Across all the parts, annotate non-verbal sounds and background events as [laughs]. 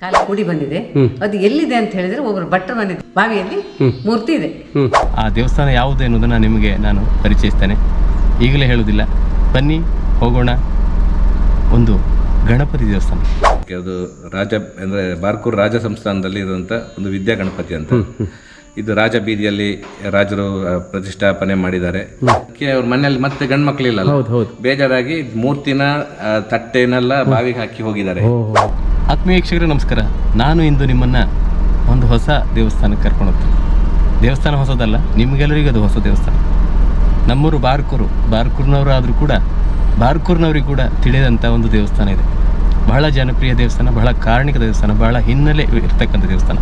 ಕಾಲ ಕೂಡಿ ಬಂದಿದೆ. ಅದು ಎಲ್ಲಿದೆ ಅಂತ ಹೇಳಿದ್ರೆ ಒಬ್ಬರು ಭಟ್ರ ಬಂದಿದೆ ಬಾವಿಯಲ್ಲಿ ಮೂರ್ತಿ ಇದೆ. ಆ ದೇವಸ್ಥಾನ ಯಾವುದು ಎನ್ನುವುದನ್ನು ನಿಮಗೆ ನಾನು ಪರಿಚಯಿಸ್ತೇನೆ. ಈಗಲೇ ಹೇಳುವುದಿಲ್ಲ. ಬನ್ನಿ ಹೋಗೋಣ. ಒಂದು ಗಣಪತಿ ದೇವಸ್ಥಾನ. ಅದು ರಾಜ ಅಂದರೆ ಬಾರ್ಕೂರ್ ರಾಜ ಸಂಸ್ಥಾನದಲ್ಲಿ ಇರುವಂಥ ಒಂದು ವಿದ್ಯಾ ಗಣಪತಿ ಅಂತ. ಇದು ರಾಜ ಬೀದಿಯಲ್ಲಿ ರಾಜರು ಪ್ರತಿಷ್ಠಾಪನೆ ಮಾಡಿದ್ದಾರೆ. ಅವ್ರ ಮನೆಯಲ್ಲಿ ಮತ್ತೆ ಗಂಡು ಮಕ್ಕಳಿಲ್ಲ ಬೇಜಾರಾಗಿ ಮೂರ್ತಿನ ತಟ್ಟೆನೆಲ್ಲ ಬಾವಿಗೆ ಹಾಕಿ ಹೋಗಿದ್ದಾರೆ. ಆತ್ಮೀಯ ವೀಕ್ಷಕರೇ, ನಮಸ್ಕಾರ. ನಾನು ಇಂದು ನಿಮ್ಮನ್ನು ಒಂದು ಹೊಸ ದೇವಸ್ಥಾನಕ್ಕೆ ಕರ್ಕೊಂಡು ಹೋಗ್ತೀನಿ. ದೇವಸ್ಥಾನ ಹೊಸದಲ್ಲ, ನಿಮಗೆಲ್ಲರಿಗೂ ಅದು ಹೊಸ ದೇವಸ್ಥಾನ. ನಮ್ಮೂರು ಬಾರ್ಕೂರು ಬಾರ್ಕೂರ್ನವರು ಆದರೂ ಕೂಡ, ಬಾರ್ಕೂರ್ನವ್ರಿಗೆ ಕೂಡ ತಿಳಿದಂಥ ಒಂದು ದೇವಸ್ಥಾನ ಇದೆ. ಬಹಳ ಜನಪ್ರಿಯ ದೇವಸ್ಥಾನ, ಬಹಳ ಕಾರಣಿಕ ದೇವಸ್ಥಾನ, ಬಹಳ ಹಿನ್ನೆಲೆ ಇರ್ತಕ್ಕಂಥ ದೇವಸ್ಥಾನ.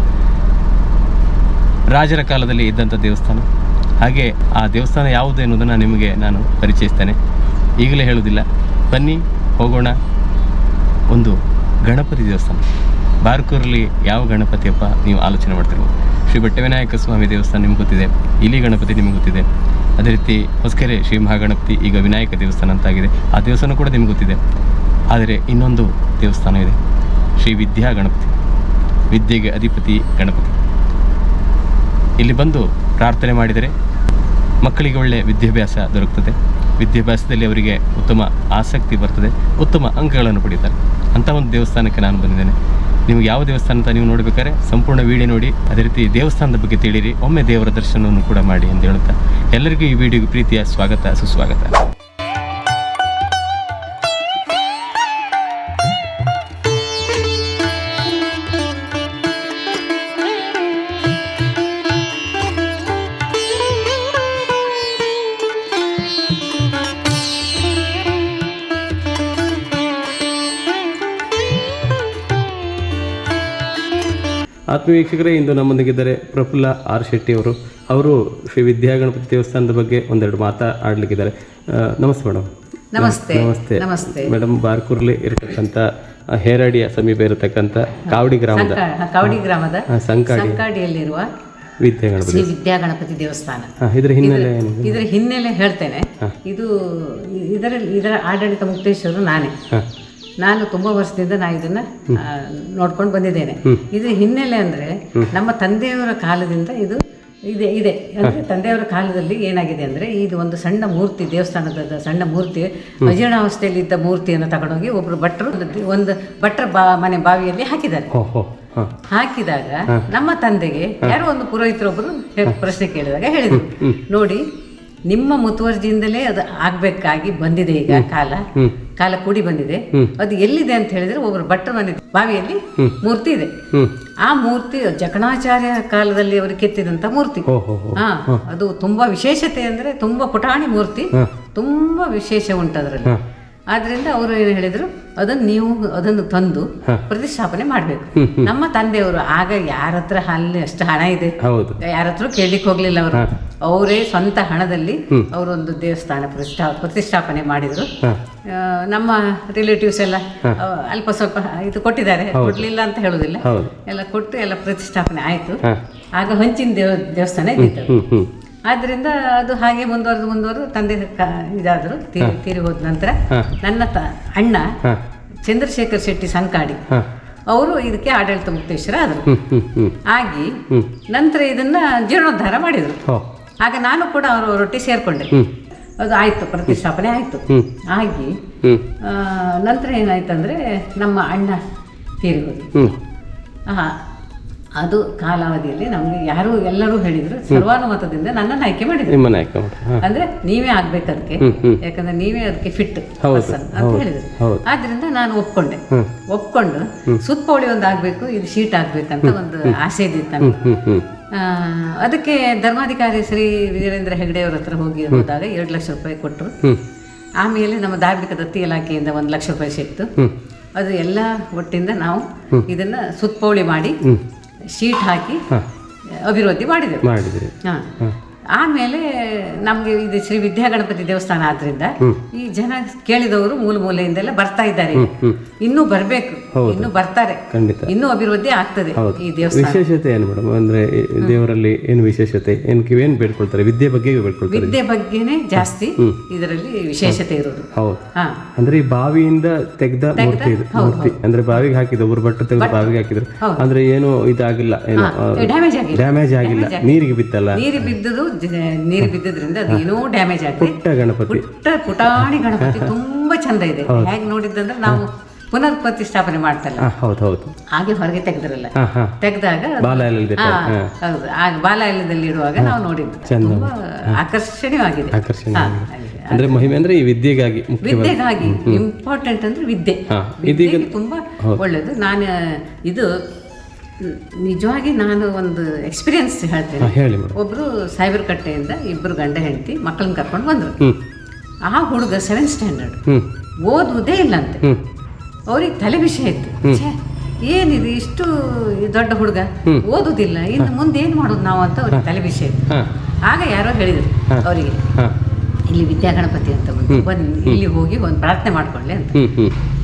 ರಾಜರ ಕಾಲದಲ್ಲಿ ಇದ್ದಂಥ ದೇವಸ್ಥಾನ. ಹಾಗೆ ಆ ದೇವಸ್ಥಾನ ಯಾವುದು ಎನ್ನುವುದನ್ನು ನಿಮಗೆ ನಾನು ಪರಿಚಯಿಸ್ತೇನೆ. ಈಗಲೇ ಹೇಳುವುದಿಲ್ಲ. ಬನ್ನಿ, ಹೋಗೋಣ. ಒಂದು ಗಣಪತಿ ದೇವಸ್ಥಾನ. ಬಾರ್ಕೂರಲ್ಲಿ ಯಾವ ಗಣಪತಿಯಪ್ಪ ನೀವು ಆಲೋಚನೆ ಮಾಡ್ತಿರ್ಬೋದು? ಶ್ರೀ ಬಟ್ಟವಿನಾಯಕ ಸ್ವಾಮಿ ದೇವಸ್ಥಾನ ನಿಮ್ಗೆ ಗೊತ್ತಿದೆ. ಇಲ್ಲಿ ಗಣಪತಿ ನಿಮ್ಗೆ ಗೊತ್ತಿದೆ. ಅದೇ ರೀತಿ ಹೊಸಕೆರೆ ಶ್ರೀ ಮಹಾಗಣಪತಿ ಈಗ ವಿನಾಯಕ ದೇವಸ್ಥಾನ ಅಂತಾಗಿದೆ. ಆ ದೇವಸ್ಥಾನ ಕೂಡ ನಿಮ್ಗೆ ಗೊತ್ತಿದೆ. ಆದರೆ ಇನ್ನೊಂದು ದೇವಸ್ಥಾನ ಇದೆ. ಶ್ರೀ ವಿದ್ಯಾ ಗಣಪತಿ. ವಿದ್ಯೆಗೆ ಅಧಿಪತಿ ಗಣಪತಿ. ಇಲ್ಲಿ ಬಂದು ಪ್ರಾರ್ಥನೆ ಮಾಡಿದರೆ ಮಕ್ಕಳಿಗೆ ಒಳ್ಳೆಯ ವಿದ್ಯಾಭ್ಯಾಸ ದೊರಕ್ತದೆ. ವಿದ್ಯಾಭ್ಯಾಸದಲ್ಲಿ ಅವರಿಗೆ ಉತ್ತಮ ಆಸಕ್ತಿ ಬರ್ತದೆ. ಉತ್ತಮ ಅಂಕಗಳನ್ನು ಪಡೀತಾರೆ. ಅಂಥ ಒಂದು ದೇವಸ್ಥಾನಕ್ಕೆ ನಾನು ಬಂದಿದ್ದೇನೆ. ನಿಮಗೆ ಯಾವ ದೇವಸ್ಥಾನ ಅಂತ ನೀವು ನೋಡಬೇಕಾದ್ರೆ ಸಂಪೂರ್ಣ ವಿಡಿಯೋ ನೋಡಿ. ಅದೇ ರೀತಿ ದೇವಸ್ಥಾನದ ಬಗ್ಗೆ ತಿಳಿರಿ ಒಮ್ಮೆ ದೇವರ ದರ್ಶನವನ್ನು ಕೂಡ ಮಾಡಿ ಅಂತ ಹೇಳುತ್ತಾ. ಎಲ್ಲರಿಗೂ ಈ ವಿಡಿಯೋಗೆ ಪ್ರೀತಿಯ ಸ್ವಾಗತ, ಸುಸ್ವಾಗತ. ಆತ್ಮೀಯ ವೀಕ್ಷಕರೇ ಇಂದು ನಮ್ಮೊಂದಿಗಿದ್ದಾರೆ ಪ್ರಫುಲ್ಲ ಆರ್ ಶೆಟ್ಟಿ ಅವರು ಅವರು ಶ್ರೀ ವಿದ್ಯಾಗಣಪತಿ ದೇವಸ್ಥಾನದ ಬಗ್ಗೆ ಒಂದೆರಡು ಮಾತಾ ಆಡ್ಲಿಕ್ಕಿದ್ದಾರೆ. ನಮಸ್ತೆ ಮೇಡಮ್. ನಮಸ್ತೆ. ನಮಸ್ತೆ. ನಮಸ್ತೆ. ಮೇಡಮ್ ಬಾರ್ಕೂರ್ಲಿ ಇರತಕ್ಕಂಥ ಹೇರಾಡಿಯ ಸಮೀಪ ಇರತಕ್ಕಂಥ ಕಾವಡಿ ಗ್ರಾಮದ. ಕಾವಡಿ ಗ್ರಾಮದ ಸಂಕಾಡಿ. ಸಂಕಾಡಿಯಲ್ಲಿರುವ ವಿದ್ಯಾ ಗಣಪತಿ ಶ್ರೀ ವಿದ್ಯಾ ದೇವಸ್ಥಾನ. ಇದರ ಇದ್ರ ಹಿನ್ನೆಲೆ ಇದರ ಹಿನ್ನೆಲೆ ಹೇಳ್ತೇನೆ. ಇದು ಇದರ ಇದರ ಆಡಳಿತ ಮುಕ್ತೇಶ್ವರು ನಾನೇ. ನಾನು ತುಂಬಾ ವರ್ಷದಿಂದ ನಾ ಇದನ್ನ ನೋಡ್ಕೊಂಡು ಬಂದಿದ್ದೇನೆ. ಇದ್ರ ಹಿನ್ನೆಲೆ ಅಂದ್ರೆ ನಮ್ಮ ತಂದೆಯವರ ಕಾಲದಿಂದ ಇದು ಇದೆ ಇದೆ. ಅಂದ್ರೆ ತಂದೆಯವರ ಕಾಲದಲ್ಲಿ ಏನಾಗಿದೆ ಅಂದ್ರೆ ಇದು ಒಂದು ಸಣ್ಣ ಮೂರ್ತಿ ದೇವಸ್ಥಾನದ ಸಣ್ಣ ಮೂರ್ತಿ ಅಜೀರ್ಣಾವಸ್ಥೆಯಲ್ಲಿ ಇದ್ದ ಮೂರ್ತಿಯನ್ನು ತಗೊಂಡೋಗಿ ಒಬ್ರು ಭಟ್ರು ಒಂದು- ಭಟ್ರ ಬಾ ಮನೆ ಬಾವಿಯಲ್ಲಿ ಹಾಕಿದ್ದಾರೆ. ಹಾಕಿದಾಗ ನಮ್ಮ ತಂದೆಗೆ ಯಾರೋ ಒಂದು ಪುರೋಹಿತರೊಬ್ಬರು ಪ್ರಶ್ನೆ ಕೇಳಿದಾಗ ಹೇಳಿದ್ರು. ನೋಡಿ ನಿಮ್ಮ ಮುತುವರ್ಜಿಯಿಂದಲೇ ಅದು ಆಗ್ಬೇಕಾಗಿ ಬಂದಿದೆ ಈಗ ಕಾಲ. ಕಾಲ ಕೂಡಿ ಬಂದಿದೆ. ಅದು ಎಲ್ಲಿದೆ ಅಂತ ಹೇಳಿದ್ರೆ ಒಬ್ಬರು ಭಟ್ರ ಬಂದಿದೆ ಬಾವಿಯಲ್ಲಿ ಮೂರ್ತಿ ಇದೆ. ಆ ಮೂರ್ತಿ ಜಕಣಾಚಾರ್ಯ ಕಾಲದಲ್ಲಿ ಅವರು ಕೆತ್ತಿದಂತ ಮೂರ್ತಿ. ಹೋ ಅದು ತುಂಬಾ ವಿಶೇಷತೆ ಅಂದ್ರೆ ತುಂಬಾ ಪುಟಾಣಿ ಮೂರ್ತಿ. ತುಂಬಾ ವಿಶೇಷ ಉಂಟು ಅದರಲ್ಲಿ. ಆದ್ರಿಂದ ಅವರು ಏನು ಹೇಳಿದ್ರು ಅದನ್ನು ನೀವು ಅದನ್ನು ತಂದು ಪ್ರತಿಷ್ಠಾಪನೆ ಮಾಡಬೇಕು. ನಮ್ಮ ತಂದೆಯವರು ಆಗ ಯಾರ ಹತ್ರ ಅಲ್ಲಿ ಅಷ್ಟು ಹಣ ಇದೆ? ಯಾರತ್ರ ಯಾರ ಹತ್ರ ಕೇಳಲಿಕ್ಕೆ ಹೋಗ್ಲಿಲ್ಲ ಅವರು. ಅವರೇ ಸ್ವಂತ ಹಣದಲ್ಲಿ ಅವರೊಂದು ದೇವಸ್ಥಾನ ಪ್ರತಿಷ್ಠಾ ಪ್ರತಿಷ್ಠಾಪನೆ ಮಾಡಿದ್ರು. ನಮ್ಮ ರಿಲೇಟಿವ್ಸ್ ಎಲ್ಲ ಅಲ್ಪ ಸ್ವಲ್ಪ ಇದು ಕೊಟ್ಟಿದ್ದಾರೆ. ಕೊಡ್ಲಿಲ್ಲ ಅಂತ ಹೇಳುದಿಲ್ಲ. ಎಲ್ಲ ಕೊಟ್ಟು ಎಲ್ಲ ಪ್ರತಿಷ್ಠಾಪನೆ ಆಯಿತು. ಆಗ ಹಂಚಿನ ದೇವ ದೇವಸ್ಥಾನ ಇದ್ದಿತ್ತು. ಆದ್ರಿಂದ ಅದು ಹಾಗೆ ಮುಂದುವರೆದು ಮುಂದುವರೆದು ತಂದೆ ಕ- ಇದಾದ್ರು. ತೀರಿ ತೀರಿ ಹೋದ ನಂತರ ನನ್ನ ತ ಅಣ್ಣ ಚಂದ್ರಶೇಖರ್ ಶೆಟ್ಟಿ ಸಂಕಾಡಿ ಅವರು ಇದಕ್ಕೆ ಆಡಳಿತ ಮುಕ್ತೇಶ್ವರ ಆದರು. ಆಗಿ ನಂತರ ಇದನ್ನ ಜೀರ್ಣೋದ್ಧಾರ ಮಾಡಿದರು. ಆಗ ನಾನು ಕೂಡ ಅವರು ರೊಟ್ಟಿ ಸೇರ್ಕೊಂಡೆ. ಅದು ಆಯ್ತು ಪ್ರತಿಷ್ಠಾಪನೆ ಆಯ್ತು. ಆಗಿ ನಂತರ ಏನಾಯ್ತಂದ್ರೆ ನಮ್ಮ ಅಣ್ಣ ತೀರಿಗೋದು ಹಾಂ ಅದು ಕಾಲಾವಧಿಯಲ್ಲಿ ನಮಗೆ ಯಾರು ಎಲ್ಲರೂ ಹೇಳಿದ್ರು ಸರ್ವಾನುಮತದಿಂದ ನನ್ನನ್ನು ಆಯ್ಕೆ ಮಾಡಿದ್ರು. ಅಂದ್ರೆ ನೀವೇ ಆಗ್ಬೇಕು ಅದಕ್ಕೆ ಯಾಕಂದ್ರೆ ನೀವೇ ಅದಕ್ಕೆ ಫಿಟ್ ಅಂತ ಹೇಳಿದ್ರು. ಆದ್ರಿಂದ ನಾನು ಒಪ್ಕೊಂಡೆ. ಒಪ್ಕೊಂಡು ಸುತ್ತೋಳಿ ಒಂದು ಆಗ್ಬೇಕು ಇದು ಶೀಟ್ ಆಗ್ಬೇಕಂತ ಒಂದು ಆಸೆ ಇದ್ದಿತ್ತು ನನಗೆ. ಅದಕ್ಕೆ ಧರ್ಮಾಧಿಕಾರಿ ಶ್ರೀ ವೀರೇಂದ್ರ ಹೆಗಡೆ ಅವ್ರ ಹತ್ರ ಹೋಗಿ ಹೋದಾಗ ಎರಡು ಲಕ್ಷ ರೂಪಾಯಿ ಕೊಟ್ಟರು ಆಮೇಲೆ ನಮ್ಮ ಧಾರ್ಮಿಕ ದತ್ತಿ ಇಲಾಖೆಯಿಂದ ಒಂದು ಲಕ್ಷ ರೂಪಾಯಿ ಸಿಕ್ತು. ಅದು ಎಲ್ಲ ಒಟ್ಟಿಂದ ನಾವು ಇದನ್ನ ಸುತ್ತೋಳಿ ಮಾಡಿ ಶೀಟ್ ಹಾಕಿ ಅಭಿವೃದ್ಧಿ ಮಾಡಿದೆವು. ಮಾಡಿದಿರಿ. ಹಾಂ. ಆಮೇಲೆ ನಮಗೆ ಇದು ಶ್ರೀ ವಿದ್ಯಾಗಣಪತಿ ದೇವಸ್ಥಾನ ಆದ್ರಿಂದ ಈ ಜನ ಕೇಳಿದವರು ಮೂಲ ಮೂಲೆಯಿಂದೆಲ್ಲ ಬರ್ತಾ ಇದ್ದಾರೆ. ಇನ್ನೂ ಬರಬೇಕು. ಇನ್ನೂ ಬರ್ತಾರೆ. ಖಂಡಿತ. ಇನ್ನೂ ಅಭಿವೃದ್ಧಿ ಆಗ್ತದೆ ಈ ದೇವಸ್ಥಾನ. ವಿಶೇಷತೆ ಏನು ಮೇಡಮ್? ಅಂದ್ರೆ ದೇವರಲ್ಲಿ ಏನು ವಿಶೇಷತೆ? ಏನು ಏನು ಬೇಡ್ಕೊಳ್ತಾರೆ? ವಿದ್ಯೆ ಬಗ್ಗೆ ಬೇಡ್ಕೊಳ್ತಾರೆ? ವಿದ್ಯೆ ಬಗ್ಗೆನೇ ಜಾಸ್ತಿ ಇದರಲ್ಲಿ ವಿಶೇಷತೆ ಇರೋದು. ಹೌದು. ಅಂದ್ರೆ ಈ ಬಾವಿಯಿಂದ ತೆಗೆದ ಮೂರ್ತಿ ಮೂರ್ತಿ. ಅಂದ್ರೆ ಬಾವಿಗೆ ಹಾಕಿದ್ರು ಒಬ್ಬರು ಬಟ್ಟೆ ತೆಗೆದು ಬಾವಿಗೆ ಹಾಕಿದ್ರು. ಅಂದ್ರೆ ಏನು ಇದಾಗಿಲ್ಲ ಏನು ಡ್ಯಾಮೇಜ್ ಆಗಿಲ್ಲ. ನೀರಿಗೆ ಬಿತ್ತಲ್ಲ ನೀರಿಗೆ ಬಿದ್ದದು ನೀರು ಬಿದ್ದಿದ್ರಿಂದ ಅದು ಏನೋ ಡ್ಯಾಮೇಜ್ ಆಗಿದೆ. ಪುಟ್ಟ ಗಣಪತಿ. ಪುಟ್ಟ ಪುಟಾಣಿ ಗಣಪತಿ ತುಂಬಾ ಚಂದ ಇದೆ. ಹೇಗೆ ನೋಡಿದ್ದಂದ್ರೆ ನಾವು ಪುನರ್ ಪ್ರತಿಷ್ಠಾಪನೆ ಮಾಡ್ತಲ್ಲ. ಹೌದು ಹೌದು. ಹಾಗೆ ಹೊರಗೆ ತೆಗೆದ್ರಲ್ಲ. ತೆಗೆದಾಗ ಹೌದು. ಆಗ ಬಾಲಾಯಲದಲ್ಲಿ ಇಡುವಾಗ ನಾವು ನೋಡಿದ್ದು. ತುಂಬಾ ಆಕರ್ಷಣೀಯವಾಗಿದೆ. ಅಂದ್ರೆ ಮಹಿಮೆ ಅಂದ್ರೆ ಈ ವಿದ್ಯೆಗಾಗಿ ವಿದ್ಯೆಗಾಗಿ ಇಂಪಾರ್ಟೆಂಟ್ ಅಂದ್ರೆ ವಿದ್ಯೆ. ತುಂಬಾ ಒಳ್ಳೇದು. ನಾನು ಇದು ನಿಜವಾಗಿ ನಾನು ಒಂದು ಎಕ್ಸ್ಪೀರಿಯನ್ಸ್ ಹೇಳ್ತೇನೆ. ಹೇಳಿ ಒಬ್ಬರು ಸಾಯ್ಬರ್ ಕಟ್ಟೆಯಿಂದ ಇಬ್ಬರು ಗಂಡ ಹೆಂಡತಿ ಮಕ್ಕಳನ್ನ ಕರ್ಕೊಂಡು ಬಂದರು. ಆ ಹುಡುಗ ಸೆವೆಂತ್ ಸ್ಟ್ಯಾಂಡರ್ಡ್ ಓದುವುದೇ ಇಲ್ಲಂತೆ. ಅವ್ರಿಗೆ ತಲೆ ವಿಷಯ ಇತ್ತು. ಏನಿದು ಇಷ್ಟು ದೊಡ್ಡ ಹುಡುಗ? ಓದುದಿಲ್ಲ. ಇನ್ನು ಮುಂದೆ ಏನು ಮಾಡೋದು ನಾವು ಅಂತ ಅವ್ರಿಗೆ ತಲೆ ವಿಷಯ ಇತ್ತು. ಆಗ ಯಾರೋ ಹೇಳಿದರು ಅವರಿಗೆ. ಇಲ್ಲಿ ವಿದ್ಯಾಗಣಪತಿ ಅಂತ ಬಂದು ಇಲ್ಲಿ ಹೋಗಿ ಒಂದು ಪ್ರಾರ್ಥನೆ ಮಾಡ್ಕೊಳ್ಳಿ ಅಂತ.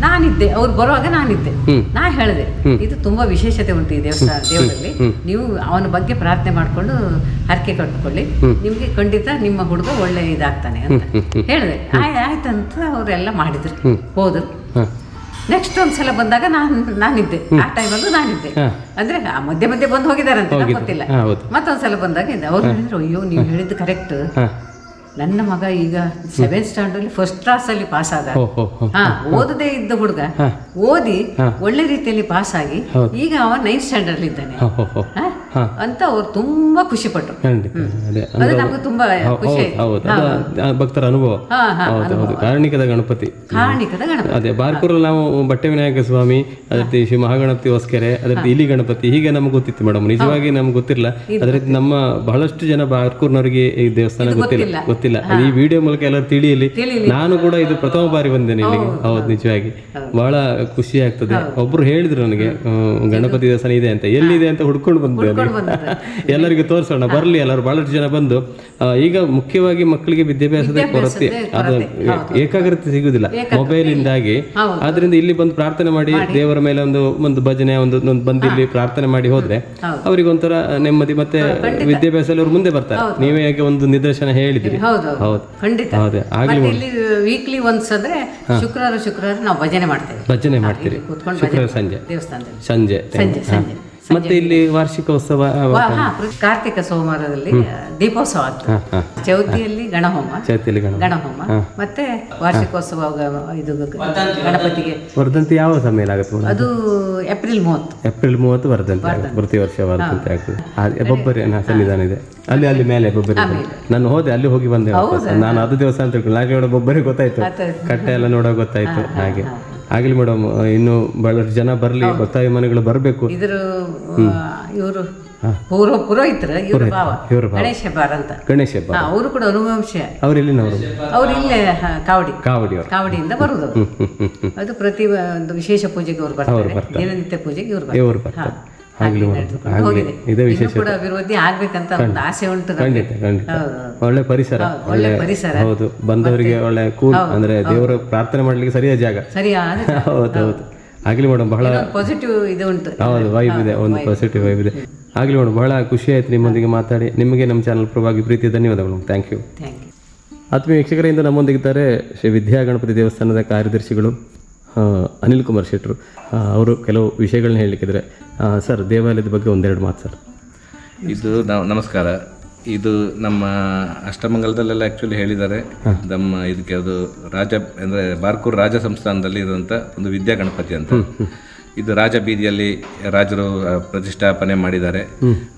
ನಾನಿದ್ದೆ ಅವ್ರು ಬರುವಾಗ ನಾನಿದ್ದೆ. ನಾ ಹೇಳಿದೆ ಇದು ತುಂಬಾ ವಿಶೇಷತೆ ಉಂಟು ಈ ದೇವಸ್ಥಾನ ದೇವರಲ್ಲಿ. ನೀವು ಅವನ ಬಗ್ಗೆ ಪ್ರಾರ್ಥನೆ ಮಾಡ್ಕೊಂಡು ಹರಕೆ ಕಟ್ಕೊಳ್ಳಿ. ನಿಮ್ಗೆ ಖಂಡಿತ ನಿಮ್ಮ ಹುಡುಗ ಒಳ್ಳೆ ಇದಾಗ್ತಾನೆ ಅಂತ ಹೇಳಿದೆ. ಆಯ್ ಆಯ್ತಂತ ಅವರೆಲ್ಲ ಮಾಡಿದ್ರು. ಹೋದ್ರು. ನೆಕ್ಸ್ಟ್ ಒಂದ್ಸಲ ಬಂದಾಗ ನಾನು ನಾನಿದ್ದೆ. ಆ ಟೈಮಲ್ಲೂ ನಾನಿದ್ದೆ. ಅಂದ್ರೆ ಆ ಮಧ್ಯೆ ಮಧ್ಯೆ ಬಂದು ಹೋಗಿದ್ದಾರೆ ಅಂತ ಗೊತ್ತಿಲ್ಲ. ಮತ್ತೊಂದ್ಸಲ ಬಂದಾಗ. ಅವ್ರು ಹೇಳಿದ್ರು ಅಯ್ಯೋ ನೀವು ಹೇಳಿದ್ದು ಕರೆಕ್ಟ್ ನನ್ನ ಮಗ ಈಗ ಸೆವೆಂತ್ ಸ್ಟ್ಯಾಂಡರ್ಡ್ ಅಲ್ಲಿ ಫಸ್ಟ್ ಕ್ಲಾಸ್ ಅಲ್ಲಿ ಪಾಸ್ ಆದ. ಹೋ ಓದದೇ ಇದ್ದ ಹುಡುಗ. ಓದಿ ಒಳ್ಳೆ ರೀತಿಯಲ್ಲಿ ಪಾಸ್ ಆಗಿ ಈಗ ಅವ ನೈನ್ತ್ ಸ್ಟ್ಯಾಂಡರ್ಡ್ ಅಲ್ಲಿ ಇದ್ದಾನೆ? ಅಂತ ಅವ್ರು ತುಂಬಾ ಖುಷಿ ಪಟ್ರು ಅದೇ ನಮ್ಗೆ ತುಂಬಾ ಖುಷಿ ಭಕ್ತರ ಅನುಭವ. ಹೌದು ಹೌದು. ಕಾರಣಿಕದ ಗಣಪತಿ. ಕಾರಣಿಕದ ಗಣಪತಿ. ಅದೇ ಬಾರ್ಕೂರಲ್ಲಿ ನಾವು ಬಟ್ಟೆ ವಿನಾಯಕ ಸ್ವಾಮಿ ಅದೇ ರೀತಿ ಶ್ರೀ ಮಹಾಗಣಪತಿ ಹೊಸ್ಕೆರೆ ಅದೇ ರೀತಿ ಇಲಿ ಗಣಪತಿ ಹೀಗೆ ನಮ್ಗೆ ಗೊತ್ತಿತ್ತು ಮೇಡಮ್. ನಿಜವಾಗಿ ನಮ್ಗೆ ಗೊತ್ತಿರಲ್ಲ ಅದರಲ್ಲಿ ನಮ್ಮ ಬಹಳಷ್ಟು ಜನ ಬಾರ್ಕೂರ್ನವರಿಗೆ ಈ ದೇವಸ್ಥಾನ ಗೊತ್ತಿಲ್ಲ. ಗೊತ್ತಿಲ್ಲ. ಈ ವಿಡಿಯೋ ಮೂಲಕ ಎಲ್ಲರೂ ತಿಳಿಯಲಿ. ನಾನು ಕೂಡ ಇದು ಪ್ರಥಮ ಬಾರಿ ಬಂದೇನೆ ಇಲ್ಲಿಗೆ. ಹೌದು ನಿಜವಾಗಿ. ಬಹಳ ಖುಷಿ ಆಗ್ತದೆ. ಒಬ್ರು ಹೇಳಿದ್ರು ನನಗೆ ಗಣಪತಿ ದೇವಸ್ಥಾನ ಇದೆ ಅಂತ. ಎಲ್ಲಿದೆ ಅಂತ ಹುಡ್ಕೊಂಡು ಬಂದೆ [laughs] ಎಲ್ಲರಿಗೂ ತೋರಿಸೋಣ ಬರ್ಲಿ ಎಲ್ಲರೂ. ಬಹಳಷ್ಟು ಜನ ಬಂದು ಈಗ ಮುಖ್ಯವಾಗಿ ಮಕ್ಕಳಿಗೆ ವಿದ್ಯಾಭ್ಯಾಸದ ಕೊರತೆ. ಅದು ಏಕಾಗ್ರತೆ ಸಿಗುದಿಲ್ಲ ಮೊಬೈಲ್ ಇಂದಾಗಿ ಆದ್ರಿಂದ ಇಲ್ಲಿ ಬಂದು ಪ್ರಾರ್ಥನೆ ಮಾಡಿ ದೇವರ ಮೇಲೆ ಒಂದು ಒಂದು ಭಜನೆ ಒಂದು ಬಂದು ಇಲ್ಲಿ ಪ್ರಾರ್ಥನೆ ಮಾಡಿ ಹೋದ್ರೆ ಅವರಿಗೆ ಒಂಥರ ನೆಮ್ಮದಿ ಮತ್ತೆ ವಿದ್ಯಾಭ್ಯಾಸದಲ್ಲಿ ಅವ್ರು ಮುಂದೆ ಬರ್ತಾರೆ. ನೀವೇ ಹೇಗೆ ಒಂದು ನಿದರ್ಶನ ಹೇಳಿದ್ರಿ. ಹೌದು ಹೌದು. ಖಂಡಿತ. ವೀಕ್ಲಿ ಒಂದ್ಸದ್ರೆ ಶುಕ್ರವಾರ ಶುಕ್ರವಾರ ನಾವು ಭಜನೆ ಮಾಡ್ತೇವೆ. ಭಜನೆ ಮಾಡ್ತೀರಿ. ಶುಕ್ರವಾರ ಸಂಜೆ. ದೇವಸ್ಥಾನದಲ್ಲಿ. ಸಂಜೆ. ಸಂಜೆ ಸಂಜೆ. ಮತ್ತೆ ಇಲ್ಲಿ ವಾರ್ಷಿಕೋತ್ಸವ ಉತ್ಸವ ಹಾ ಪ್ರ- ಕಾರ್ತಿಕ ಸೋಮವಾರದಲ್ಲಿ ದೀಪೋತ್ಸವ ಆಗ್ತದೆ. ಚೌತಿಯಲ್ಲಿ ಗಣಹೋಮ. ಚೌತಿಯಲ್ಲಿ ಗಣ ಗಣಹೋಮ. ಮತ್ತೆ ವಾರ್ಷಿಕೋತ್ಸವ ಗ- ಇದು ಗ- ಗಣಪತಿಗೆ. ವರ್ಧಂತಿ ಯಾವ ಸಮಯ ಆಗುತ್ತೆ ಮೇಡಮ್? ಅದು ಏಪ್ರಿಲ್ ಮೂವತ್ತು. ಏಪ್ರಿಲ್ ಮೂವತ್ತು ವರ್ಧಂತಿ ಆಗುತ್ತೆ. ಪ್ರತಿ ವರ್ಷ ವರ್ಧಂತಿ ಆಗ್ತದೆ ಬೊಬ್ಬರಿ ಬೊಬ್ಬರಿನ ಸನ್ನಿಧಾನ ಇದೆ. ಅಲ್ಲಿ ಅಲ್ಲಿ ಮೇಲೆ ಬೊಬ್ಬರಿ ಇದೆ. ನಾನು ಹೋದೆ ಅಲ್ಲಿ ಹೋಗಿ ಬಂದೆ ವಾಪಸ್. ನಾನು ಅದು ದಿವಸ ಅಂತ ತಿಳ್ಕೊಂಡು ಹಾಗೆ ನೋಡೋ ಬೊಬ್ಬರಿ ಗೊತ್ತಾಯ್ತು. ಕಟ್ಟೆ ಎಲ್ಲ ನೋಡೋ ಗೊತ್ತಾಯ್ತು. ಹಾಗೆ. ಆಗ್ಲಿ ಮೇಡಮ್ ಇನ್ನು ಬಹಳಷ್ಟು ಜನ ಬರ್ಲಿ ಭಕ್ತಾಭಿಮಾನಿಗಳು ಬರಬೇಕು. ಇದ್ರ ಇವರು ಪೂರ್ವ ಪುರೋಹಿತರ ಇವ್ರ ಭಾವ. ಗಣೇಶ ಹೆಬ್ಬಾರ್ ಅಂತ. ಗಣೇಶ ಅವರು ಕೂಡ ರಘುವಂಶ ಅವ್ರು. ಇಲ್ಲಿನವರು ಅವ್ರು ಇಲ್ಲೇ ಕಾವಡಿ. ಕಾವಡಿಯವರು ಕಾವಡಿಯಿಂದ ಬರುದು. ಅದು ಪ್ರತಿ ಒಂದು ವಿಶೇಷ ಪೂಜೆಗೆ ಅವ್ರು ಬರ್ತಾರೆ. ದಿನನಿತ್ಯ ಪೂಜೆಗೆ ಇವರು ಬರ್ತಾರೆ. ಆಗ್ಲಿ ಮೇಡಮ್ ನಡ್ಕೊಂಡು ಆಗ್ಲಿ. ಇದೇ ವಿಶೇಷ ಕೂಡ ಅಭಿವೃದ್ಧಿ ಆಗ್ಬೇಕಂತ ಒಂದು ಆಸೆ ಉಂಟು ಖಂಡಿತ ಖಂಡಿತ. ಒಳ್ಳೆ ಪರಿಸರ. ಒಳ್ಳೆ ಪರಿಸರ. ಹೌದು ಬಂದವರಿಗೆ ಒಳ್ಳೆ ಕೂಲ್ ಅಂದ್ರೆ ದೇವರ ಪ್ರಾರ್ಥನೆ ಮಾಡ್ಲಿಕ್ಕೆ ಸರಿಯಾದ ಜಾಗ. ಸರಿಯಾದ [laughs] ಹೌದು ಹೌದು. ಆಗ್ಲಿ ಮೇಡಮ್ ಬಹಳ ಪಾಸಿಟಿವ್ ಇದು ಉಂಟು. ಹೌದು ವೈಬ್ ಇದೆ ಒಂದು ಪಾಸಿಟಿವ್ ವೈಬ್ ಇದೆ. ಆಗ್ಲಿ ಮೇಡಮ್ ಬಹಳ ಖುಷಿ ಆಯ್ತು ನಿಮ್ಮೊಂದಿಗೆ ಮಾತಾಡಿ. ನಿಮಗೆ ನಮ್ಮ ಚಾನಲ್ ಪರವಾಗಿ ಪ್ರೀತಿ ಧನ್ಯವಾದ ಥ್ಯಾಂಕ್ ಯು ಥ್ಯಾಂಕ್ ಯು ಆತ್ಮೀಯ ವೀಕ್ಷಕರಿಂದ ನಮ್ಮೊಂದಿಗಿದ್ದಾರೆ ಶ್ರೀ ವಿದ್ಯಾ ಗಣಪತಿ ದೇವಸ್ಥಾನದ ಕಾರ್ಯದರ್ಶಿಗಳು. ಅನಿಲ್ ಕುಮಾರ್ ಶೆಟ್ಟರು. ಅವರು ಕೆಲವು ವಿಷಯಗಳನ್ನ ಹೇಳಲಿಕ್ಕಿದ್ರೆ ಸರ್ ದೇವಾಲಯದ ಬಗ್ಗೆ ಒಂದೆರಡು ಮಾತು ಸರ್. ಇದು ನಾವು ನಮಸ್ಕಾರ. ಇದು ನಮ್ಮ ಅಷ್ಟಮಂಗಲದಲ್ಲೆಲ್ಲ ಆ್ಯಕ್ಚುಲಿ ಹೇಳಿದ್ದಾರೆ. ನಮ್ಮ ಇದಕ್ಕೆ ಅದು ರಾಜ ಅಂದರೆ ಬಾರ್ಕೂರ್ ರಾಜ ಸಂಸ್ಥಾನದಲ್ಲಿ ಇರುವಂಥ ಒಂದು ವಿದ್ಯಾ ಗಣಪತಿ ಅಂತ. ಇದು ರಾಜ ಬೀದಿಯಲ್ಲಿ ರಾಜರು ಪ್ರತಿಷ್ಠಾಪನೆ ಮಾಡಿದ್ದಾರೆ.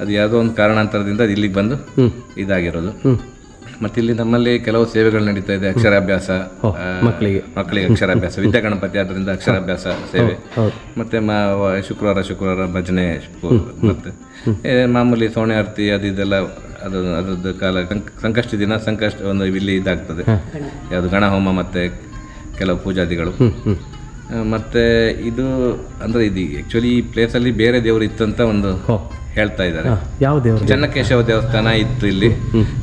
ಅದು ಯಾವುದೋ ಒಂದು ಕಾರಣಾಂತರದಿಂದ ಇಲ್ಲಿಗೆ ಬಂದು ಇದಾಗಿರೋದು. ಮತ್ತೆ ಇಲ್ಲಿ ನಮ್ಮಲ್ಲಿ ಕೆಲವು ಸೇವೆಗಳು ನಡೀತಾ ಇದೆ ಅಕ್ಷರಾಭ್ಯಾಸ ಮಕ್ಕಳಿಗೆ. ಮಕ್ಕಳಿಗೆ ಅಕ್ಷರಾಭ್ಯಾಸ ವಿದ್ಯಾ ಗಣಪತಿ ಆದ್ದರಿಂದ ಅಕ್ಷರಾಭ್ಯಾಸ ಸೇವೆ. ಮತ್ತೆ ಶುಕ್ರವಾರ ಶುಕ್ರವಾರ ಭಜನೆ ಮತ್ತೆ ಮಾಮೂಲಿ ಸೋಣೆ ಆರತಿ ಅದು ಇದೆಲ್ಲ ಅದು ಅದ್ರದ್ದು ಕಾಲ ಸಂಕಷ್ಟ ದಿನ ಸಂಕಷ್ಟ ಒಂದು ಇಲ್ಲಿ ಇದಾಗ್ತದೆ. ಯಾವುದು ಗಣಹೋಮ ಮತ್ತೆ ಕೆಲವು ಪೂಜಾದಿಗಳು. ಮತ್ತೆ ಇದು ಅಂದ್ರೆ ಇದು ಆ್ಯಕ್ಚುಲಿ ಈ ಪ್ಲೇಸಲ್ಲಿ ಬೇರೆ ದೇವರು ಇತ್ತಂತ ಒಂದು ಹೇಳ್ತಾ ಇದ್ದಾರೆ. ಯಾವ ದೇವರು? ಚನ್ನಕೇಶವ ದೇವಸ್ಥಾನ ಇತ್ತು ಇಲ್ಲಿ.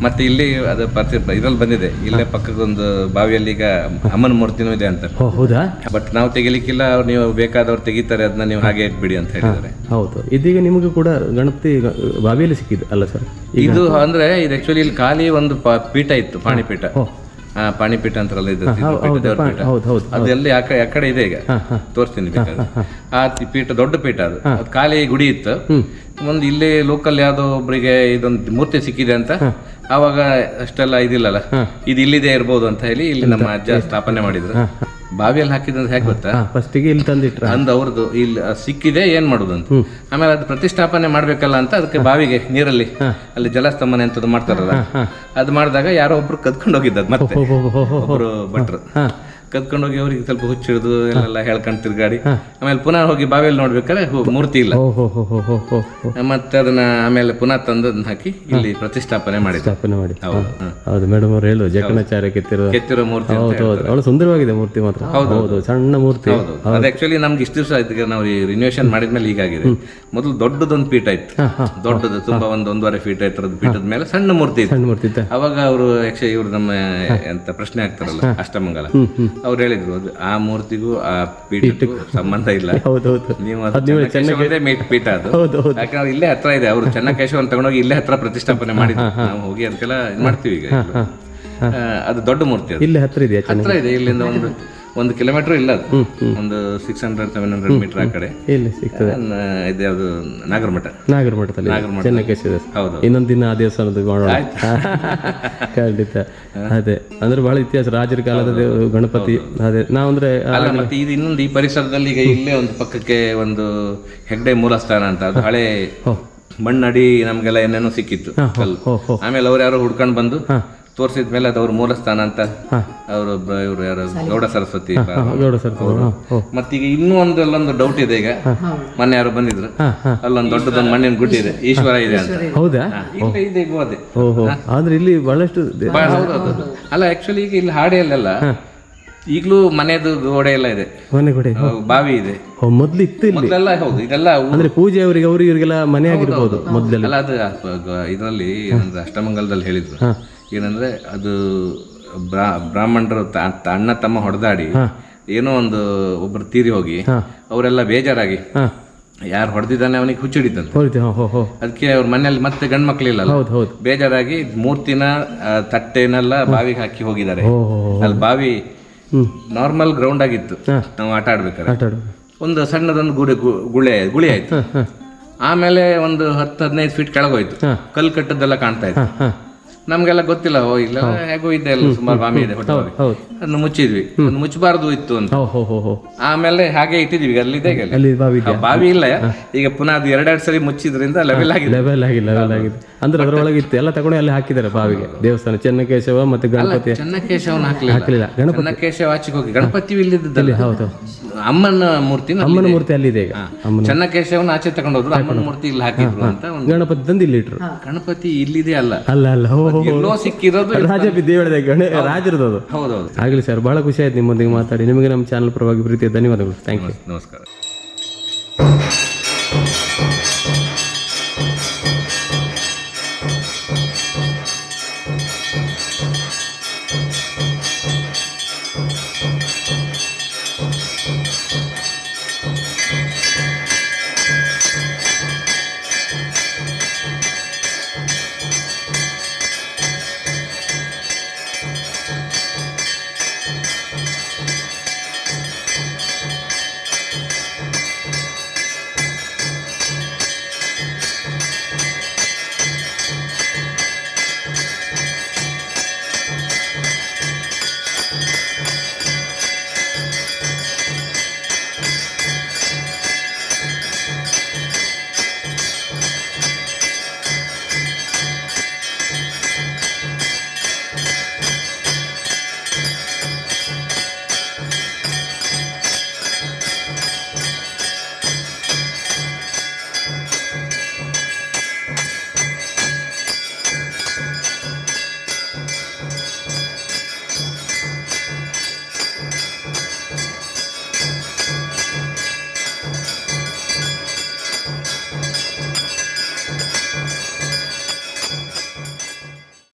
ಮತ್ತೆ ಇಲ್ಲಿ ಅದು ಪರ್ಚಿ ಇದ್ರಲ್ಲಿ ಬಂದಿದೆ. ಇಲ್ಲೇ ಪಕ್ಕದೊಂದು ಬಾವಿಯಲ್ಲಿ ಈಗ ಅಮ್ಮನ ಮೂರ್ತಿನೂ ಇದೆ ಅಂತ. ಹೌದಾ? ಬಟ್ ನಾವು ತೆಗಿಲಿಕ್ಕಿಲ್ಲ ಅವ್ರು ನೀವು ಬೇಕಾದವ್ರು ತೆಗಿತಾರೆ ಅದನ್ನ ನೀವು ಹಾಗೆ ಇಟ್ಬಿಡಿ ಅಂತ ಹೇಳಿದ್ದಾರೆ. ಹೌದು. ಇದೀಗ ನಿಮಗೂ ಕೂಡ ಗಣಪತಿ ಬಾವಿಯಲ್ಲಿ ಸಿಕ್ಕಿದೆ ಅಲ್ಲ ಸರ್? ಇದು ಅಂದ್ರೆ ಇದು ಆಕ್ಚುಲಿ ಇಲ್ಲಿ ಖಾಲಿ ಒಂದು ಪೀಠ ಇತ್ತು ಪಾಣಿಪೀಠ. ಪಾಣಿಪೀಠ ಅಂತಾರಲ್ಲ ಇದು ಹೌದು ಅದೆಲ್ಲಿ ಆ ಕಡೆ ಇದೆ ಈಗ. ತೋರಿಸ್ತೀನಿ ಬೇಕಾದ್ರೆ. ಆ ಪೀಠ ದೊಡ್ಡ ಪೀಠ ಅದು. ಅದು ಖಾಲಿ ಗುಡಿ ಇತ್ತು. ಒಂದು ಇಲ್ಲಿ ಲೋಕಲ್ ಯಾವ್ದೋ ಒಬ್ಬರಿಗೆ ಇದೊಂದು ಮೂರ್ತಿ ಸಿಕ್ಕಿದೆ ಅಂತ. ಆವಾಗ ಅಷ್ಟೆಲ್ಲ ಇದಿಲ್ಲಲ್ಲ. ಇದು ಇಲ್ಲಿದೆ ಇರ್ಬೋದು ಅಂತ ಹೇಳಿ ಇಲ್ಲಿ ನಮ್ಮ ಅಜ್ಜ ಸ್ಥಾಪನೆ ಮಾಡಿದ್ರು. ಬಾವಿಯಲ್ಲಿ ಹಾಕಿದ್ರೆ ಹೇಗೆ ಗೊತ್ತಾ? ಫಸ್ಟಿಗೆ ಇಲ್ಲಿ ತಂದಿಟ್ರ. ಅಂದ್ ಅವ್ರದ್ದು ಇಲ್ಲಿ ಸಿಕ್ಕಿದೆ ಏನ್ ಮಾಡೋದು ಅಂತ. ಆಮೇಲೆ ಅದು ಪ್ರತಿಷ್ಠಾಪನೆ ಮಾಡ್ಬೇಕಲ್ಲ ಅಂತ ಅದಕ್ಕೆ ಬಾವಿಗೆ ನೀರಲ್ಲಿ ಅಲ್ಲಿ ಜಲಸ್ತಂಭನೆ ಅಂತದ್ದು ಮಾಡ್ತಾರಲ್ಲ. ಅದು ಮಾಡಿದಾಗ ಯಾರೋ ಒಬ್ರು ಕದ್ಕೊಂಡು ಹೋಗಿದ್ದ ಮತ್ತೆ. ಒಬ್ರು ಭಟ್ರು. ಕದ್ಕೊಂಡು ಹೋಗಿ ಅವ್ರಿಗೆ ಸ್ವಲ್ಪ ಹುಚ್ಚಿಡ್ದು ಎಲ್ಲ ಹೇಳ್ಕೊಂಡು ತಿರ್ಗಾಡಿ. ಆಮೇಲೆ ಪುನಃ ಹೋಗಿ ಬಾವಿಯಲ್ಲಿ ನೋಡ್ಬೇಕಾದ್ರೆ ಮೂರ್ತಿ ಇಲ್ಲ. ಮತ್ತೆ ಅದನ್ನ ಆಮೇಲೆ ಪುನಃ ತಂದು ಹಾಕಿ ಇಲ್ಲಿ ಪ್ರತಿಷ್ಠಾಪನೆ ಮಾಡಿ ಸ್ಥಾಪನೆ ಮಾಡಿ ಹೌದು. ಮೇಡಮ್ ಅವ್ರು ಹೇಳು ಜಕಣಾಚಾರ್ಯ ಕೆತ್ತಿರೋ ಕೆತ್ತಿರೋ ಮೂರ್ತಿ ಹೌದು ಹೌದು. ಅವಳು ಸುಂದರವಾಗಿದೆ ಮೂರ್ತಿ ಮಾತ್ರ. ಹೌದು ಸಣ್ಣ ಮೂರ್ತಿ. ಹೌದು ಅದು ಆಕ್ಚುಲಿ ನಮ್ಗೆ ಇಷ್ಟು ದಿವಸ ಆಯ್ತು ನಾವು ರಿನ್ಯೂವೇಷನ್ ಮಾಡಿದ್ಮೇಲೆ ಹೀಗಾಗಿದೆ ಮೊದಲು ದೊಡ್ಡದೊಂದು ಪೀಠ ಇತ್ತು. ದೊಡ್ಡದು ತುಂಬಾ ಒಂದು ಒಂದೂವರೆ ಫೀಟ್ ಎತ್ತರದ ಪೀಠದ ಮೇಲೆ ಸಣ್ಣ ಮೂರ್ತಿ ಸಣ್ಣ ಮೂರ್ತಿ ಅವಾಗ ಅವರು ಯಕ್ಷ ಇವರು ನಮ್ಮ ಎಂತ ಪ್ರಶ್ನೆ ಆಗ್ತಾರಲ್ಲ ಅಷ್ಟಮಂಗಲ. ಅವ್ರು ಹೇಳಿದ್ರು ಅದು ಆ ಮೂರ್ತಿಗೂ ಆ ಪೀಠಕ್ಕೂ ಸಂಬಂಧ ಇಲ್ಲ. ಹೌದು ಹೌದು ನೀವು ಅದು ಮೇಟ್ ಮೀಟ್ ಪೀಠ ಅದು. ಯಾಕಂದ್ರೆ ಇಲ್ಲೇ ಹತ್ರ ಇದೆ ಅವರು ಚೆನ್ನಕೇಶವನ್ ತಗೊಂಡೋಗಿ ಇಲ್ಲೇ ಹತ್ರ ಪ್ರತಿಷ್ಠಾಪನೆ ಮಾಡಿದ್ರು. ನಾವು ಹೋಗಿ ಅದಕ್ಕೆಲ್ಲ ಇದು ಮಾಡ್ತೀವಿ ಈಗ ಅದು ದೊಡ್ಡ ಮೂರ್ತಿ ಅದು. ಇಲ್ಲಿ ಹತ್ರ ಇದೆ ಹತ್ರ ಇದೆ ಇಲ್ಲಿಂದ ಒಂದು ಒಂದು ಕಿಲೋಮೀಟರ್ ಇಲ್ಲ ಅದು. ಒಂದು six hundred seven hundred metre ಆ ಕಡೆ. ಇಲ್ಲಿ ಸಿಗ್ತದೆ. ಇದು ಯಾವುದು ನಾಗರಮಠ. ನಾಗರಮಠದಲ್ಲಿ ನಾಗರಮಠ. ಹೌದು ಇನ್ನೊಂದು ದಿನ ಆ ದೇವಸ್ಥಾನದ ಮಾಡೋಣ. [laughs] ಖಂಡಿತ. ಅದೇ. ಅಂದ್ರೆ ಬಹಳ ಇತಿಹಾಸ. ರಾಜರ ಕಾಲದ ಗಣಪತಿ. ಅದೇ. ನಾವಂದ್ರೆ ಅಂದ್ರೆ ಮತ್ತೆ ಇದು ಇನ್ನೊಂದು ಈ ಪರಿಸರದಲ್ಲಿ ಈಗ ಇಲ್ಲೇ ಒಂದು ಪಕ್ಕಕ್ಕೆ ಒಂದು ಹೆಗ್ಡೆ ಮೂಲಸ್ಥಾನ ಅಂತ. ಅದು ಹಳೆ ಮಣ್ಣಡಿ ನಮ್ಗೆಲ್ಲ ಏನೇನೋ ಸಿಕ್ಕಿತ್ತು. ಆಮೇಲೆ ಅವ್ರು ಯಾರೋ ಹುಡ್ಕೊಂಡು ಬಂದು ತೋರಿಸಿದ ಮೇಲೆ ಅದು ಅವ್ರ ಮೂಲಸ್ಥಾನ ಅಂತ ಅವರು ಇವರು ಯಾರು? ಗೌಡ ಸರಸ್ವತಿ ಗೌಡ ಸರಸ್ವತಿ. ಮತ್ತೀಗ ಇನ್ನೂ ಒಂದು ಅಲ್ಲೊಂದು ಡೌಟ್ ಇದೆ ಈಗ. ಮೊನ್ನೆ ಯಾರು ಬಂದಿದ್ರು. ಅಲ್ಲೊಂದು ದೊಡ್ಡದೊಂದು ಮಣ್ಣಿನ ಗುಡ್ಡಿ ಇದೆ. ಈಶ್ವರ. ಇದೆ ಅಂತ. ಹೌದಾ? ಇಲ್ಲ ಇದೆ ಗೋದೆ ಆದ್ರೆ ಇಲ್ಲಿ ಬಹಳಷ್ಟು. ಅಲ್ಲ ಆಕ್ಚುಲಿ ಈಗ ಇಲ್ಲಿ ಹಾಡಿಯಲ್ಲೆಲ್ಲ ಈಗಲೂ ಮನೆದು ಗೋಡೆ ಎಲ್ಲ ಇದೆ. ಮನೆ ಗೋಡೆ ಬಾವಿ ಇದೆ. ಓ ಮೊದ್ಲು ಇತ್ತು ಇಲ್ಲಿ. ಮೊದಲೆಲ್ಲ ಹೌದು ಇದೆಲ್ಲ ಅಂದ್ರೆ ಪೂಜೆ ಅವರಿಗೆ ಅವ್ರಿಗೆ ಇವರಿಗೆಲ್ಲ ಮನೆ ಆಗಿರ್ಬೋದು ಮೊದ್ಲೆಲ್ಲ. ಅಲ್ಲ ಅದು ಇದರಲ್ಲಿ ಅಷ್ಟಮಂಗಲದಲ್ಲಿ ಹೇಳಿದ್ರು. ಏನಂದ್ರೆ ಅದು ಬ್ರಾ- ಬ್ರಾಹ್ಮಣರು ಅಣ್ಣ ತಮ್ಮ ಹೊಡೆದಾಡಿ ಏನೋ ಒಂದು ಒಬ್ಬರು ತೀರಿ ಹೋಗಿ ಅವರೆಲ್ಲ ಬೇಜಾರಾಗಿ ಯಾರು ಹೊಡೆದಿದ್ದಾನೆ ಅವನಿಗೆ ಹುಚ್ಚಿಡಿದ್ದಂತೆ ಅದಕ್ಕೆ ಅವ್ರ ಮನೆಯಲ್ಲಿ ಮತ್ತೆ ಗಂಡ್ ಮಕ್ಳಿಲ್ಲ ಬೇಜಾರಾಗಿ ಮೂರ್ತಿನ ತಟ್ಟೆನೆಲ್ಲ ಬಾವಿಗೆ ಹಾಕಿ ಹೋಗಿದ್ದಾರೆ. ಅಲ್ಲಿ ಬಾವಿ ನಾರ್ಮಲ್ ಗ್ರೌಂಡ್ ಆಗಿತ್ತು. ನಾವು ಆಟ ಆಡ್ಬೇಕಾದ್ರೆ ಒಂದು ಸಣ್ಣದೊಂದು ಗುಡಿ ಗುಳೆ ಗುಳಿ ಆಯ್ತು. ಆಮೇಲೆ ಒಂದು ಹತ್ತು ಹದಿನೈದು ಫೀಟ್ ಕೆಳಗೋಯ್ತು. ಕಲ್ಲು ಕಟ್ಟದ್ದೆಲ್ಲ ಕಾಣ್ತಾ ಇತ್ತು. ನಮ್ಗೆಲ್ಲ ಗೊತ್ತಿಲ್ಲ. ಓ ಇಲ್ಲ ಹೇಗೋ ಇದೆ ಅಲ್ಲ ಸುಮಾರು ಬಾಮಿ ಇದೆ ಹೊಟ್ಟೆ ಅದನ್ನ ಮುಚ್ಚಿದ್ವಿ. ಅದನ್ನ ಮುಚ್ಚಬಾರ್ದು ಇತ್ತು ಅಂತ. ಆಮೇಲೆ ಹಾಗೆ ಇಟ್ಟಿದ್ವಿ ಈಗ ಅಲ್ಲಿದೆ ಈಗ ಅಲ್ಲಿ. ಬಾವಿ ಇಲ್ಲ. ಈಗ ಪುನಃ ಅದು ಎರಡೆರಡು ಸರಿ ಮುಚ್ಚಿದ್ರಿಂದ ಲೆವೆಲ್ ಆಗಿದೆ. ಲೆವೆಲ್ ಆಗಿ ಲೆವೆಲ್ ಆಗಿದೆ. ಅಂದ್ರೆ ಅದರೊಳಗೆ ಇತ್ತು. ಎಲ್ಲ ತಗೊಂಡು ಅಲ್ಲಿ ಹಾಕಿದ್ದಾರೆ ಬಾವಿಗೆ. ದೇವಸ್ಥಾನ ಚೆನ್ನಕೇಶವ ಮತ್ತೆ ಗಣಪತಿ. ಚನ್ನಕೇಶವನ ಹಾಕಲಿಲ್ಲ. ಹಾಕ್ಲಿಲ್ಲ. ಗಣಪತಿ. ಚನ್ನಕೇಶವ ಆಚೆಗೆ ಹೋಗಿ. ಗಣಪತಿ ಇಲ್ಲಿದ್ದಲ್ಲಿ ಹೌದು ಅಮ್ಮನ ಮೂರ್ತಿ ಅಮ್ಮನ ಮೂರ್ತಿ ಅಲ್ಲಿದೆ ಈಗ. ಚನ್ನಕೇಶವನ ಆಚೆ ತಗೊಂಡೋದ್ರು ಅಮ್ಮನ ಮೂರ್ತಿ ಇಲ್ಲಿ ಹಾಕಿದ್ರು ಅಂತ ಗಣಪತಿ ತಂದು ಇಲ್ಲಿ ಇಟ್ರು ಗಣಪತಿ ಇಲ್ಲಿದೆ ಅಲ್ಲ. ಅಲ್ಲ ಅಲ್ಲ. ಎಲ್ಲೋ ಸಿಕ್ಕಿರೋದು ರಾಜ ದೇವಳದ ಗಣ ರಾಜರದು ಅದು ಹೌದೌದು ಆಗಲಿ ಸರ್ ಬಹಳ ಖುಷಿ ಆಯ್ತು ನಿಮ್ಮೊಂದಿಗೆ ಮಾತಾಡಿ. ನಿಮಗೆ ನಮ್ಮ ಚಾನಲ್ ಪರವಾಗಿ ಪ್ರೀತಿಯ ಧನ್ಯವಾದಗಳು. ಥ್ಯಾಂಕ್ ಯು ನಮಸ್ಕಾರ.